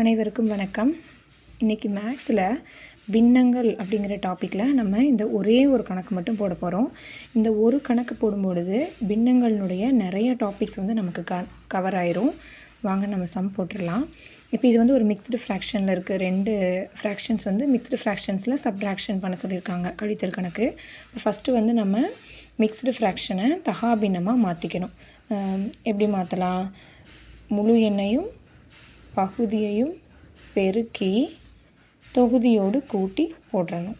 அனைவருக்கும் வணக்கம். இன்றைக்கி மேக்ஸில் பின்னங்கள் அப்படிங்கிற டாப்பிக்கில் நம்ம இந்த ஒரே ஒரு கணக்கு மட்டும் போட போகிறோம் இந்த ஒரு கணக்கு போடும்பொழுது பின்னங்களினுடைய நிறைய டாபிக்ஸ் வந்து நமக்கு க கவர் ஆயிரும். வாங்க நம்ம சம் போட்டுடலாம். இப்போ இது வந்து ஒரு மிக்ஸ்டு ஃப்ராக்ஷனில் இருக்குது ரெண்டு ஃப்ராக்ஷன்ஸ் வந்து மிக்ஸ்டு ஃப்ராக்ஷன்ஸில் சப்ட்ராக்ஷன் பண்ண சொல்லியிருக்காங்க கழித்தல் கணக்கு. இப்போ ஃபஸ்ட்டு வந்து நம்ம மிக்ஸ்டு ஃப்ராக்ஷனை தகாபின்னமாக மாற்றிக்கணும் எப்படி மாற்றலாம் முழு எண்ணையும் பகுதியையும் பெருக்கி தொகுதியோடு கூட்டி போடணும்.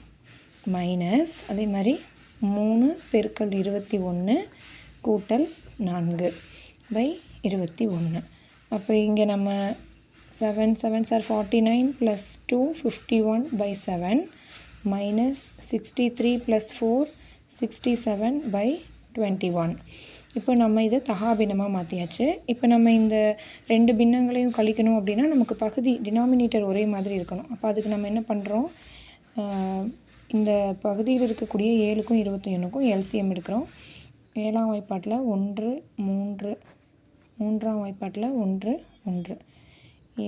மைனஸ் அதே மாதிரி மூணு பெருக்கல் இருபத்தி ஒன்று கூட்டல் நான்கு பை இருபத்தி ஒன்று அப்போ இங்கே நம்ம seven seven sir forty nine plus two fifty one by seven minus sixty three plus four sixty seven by twenty one இப்போ நம்ம இதை தகாபின்னமாக மாற்றியாச்சு இப்போ நம்ம இந்த ரெண்டு பின்னங்களையும் கழிக்கணும் அப்படின்னா நமக்கு பகுதி டினாமினேட்டர் ஒரே மாதிரி இருக்கணும். அப்போ அதுக்கு நம்ம என்ன பண்ணுறோம் இந்த பகுதியில் இருக்கக்கூடிய ஏழுக்கும் இருபத்தி ஒன்றுக்கும் எல்சிஎம் எடுக்கிறோம். ஏழாம் வாய்ப்பாட்டில் ஒன்று மூன்று மூன்றாம் வாய்ப்பாட்டில் ஒன்று ஒன்று.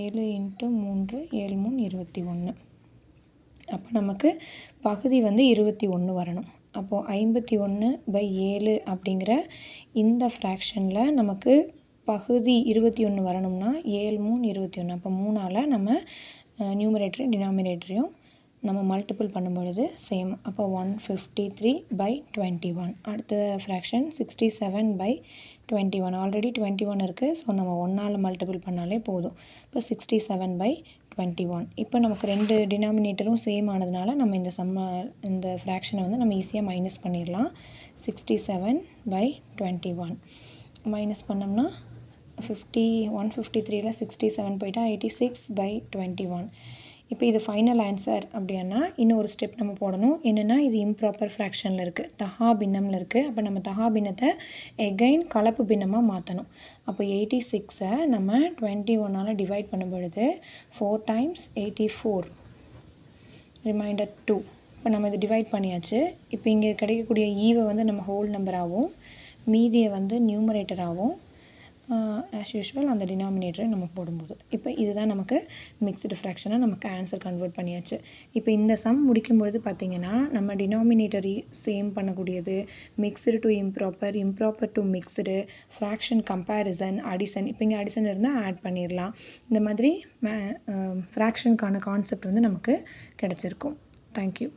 ஏழு இன்ட்டு மூன்று ஏழு மூணு இருபத்தி ஒன்று. அப்போ நமக்கு பகுதி வந்து இருபத்தி ஒன்று வரணும். அப்போது ஐம்பத்தி ஒன்று பை ஏழு அப்படிங்கிற இந்த ஃப்ராக்ஷனில் நமக்கு பகுதி இருபத்தி ஒன்று வரணும்னா ஏழு மூணு இருபத்தி ஒன்று அப்போ மூணால் நம்ம நியூமரேட்டரையும் டினாமினேட்டரையும் நம்ம மல்டிபிள் பண்ணும் பொழுது சேம் அப்போ one fifty three by twenty one அடுத்த fraction sixty seven by twenty one already twenty one இருக்குது ஸோ நம்ம ஒன்றால் மல்டிபிள் பண்ணாலே போதும். இப்போ sixty seven by twenty one இப்போ நமக்கு ரெண்டு டினாமினேட்டரும் சேம் ஆனதுனால நம்ம இந்த சம்ம இந்த ஃப்ராக்ஷனை வந்து நம்ம ஈஸியாக மைனஸ் பண்ணிடலாம். Sixty seven by twenty one minus பண்ணோம்னா ஃபிஃப்டி ஒன் ஃபிஃப்டி த்ரீல சிக்ஸ்டி செவன் போயிட்டா eighty six by twenty one இப்போ இது ஃபைனல் ஆன்சர் அப்படின்னா இன்னொரு ஸ்டெப் நம்ம போடணும். என்னென்னா இது இம்ப்ராப்பர் ஃப்ராக்ஷனில் இருக்குது தஹா பின்னமில் இருக்குது அப்போ நம்ம தஹா பின்னத்தை எகைன் கலப்பு பின்னமாக மாற்றணும் அப்போ எயிட்டி சிக்ஸை நம்ம டுவெண்ட்டி ஒன்னால் டிவைட் பண்ணும் பொழுது four times eighty four remainder two இப்போ நம்ம இதை டிவைட் பண்ணியாச்சு. இப்போ இங்கே கிடைக்கக்கூடிய ஈவை வந்து நம்ம ஹோல் நம்பராகவும் மீதியை வந்து நியூமரேட்டராகவும் ஆஸ் யூஷுவல் அந்த டினாமினேட்டரை நம்ம போடும்போது. இப்போ இதுதான் நமக்கு மிக்ஸ்டு ஃப்ராக்ஷனாக நமக்கு ஆன்சர் கன்வெர்ட் பண்ணியாச்சு. இப்போ இந்த சம் முடிக்கும்பொழுது பார்த்திங்கன்னா நம்ம டினாமினேட்டரி சேம் பண்ணக்கூடியது mixed to improper improper to mixed fraction comparison addition இப்போ இங்கே அடிசன் இருந்தால் ஆட் பண்ணிடலாம் இந்த மாதிரி ஃப்ராக்ஷனுக்கான கான்செப்ட் வந்து நமக்கு கிடச்சிருக்கும். தேங்க்யூ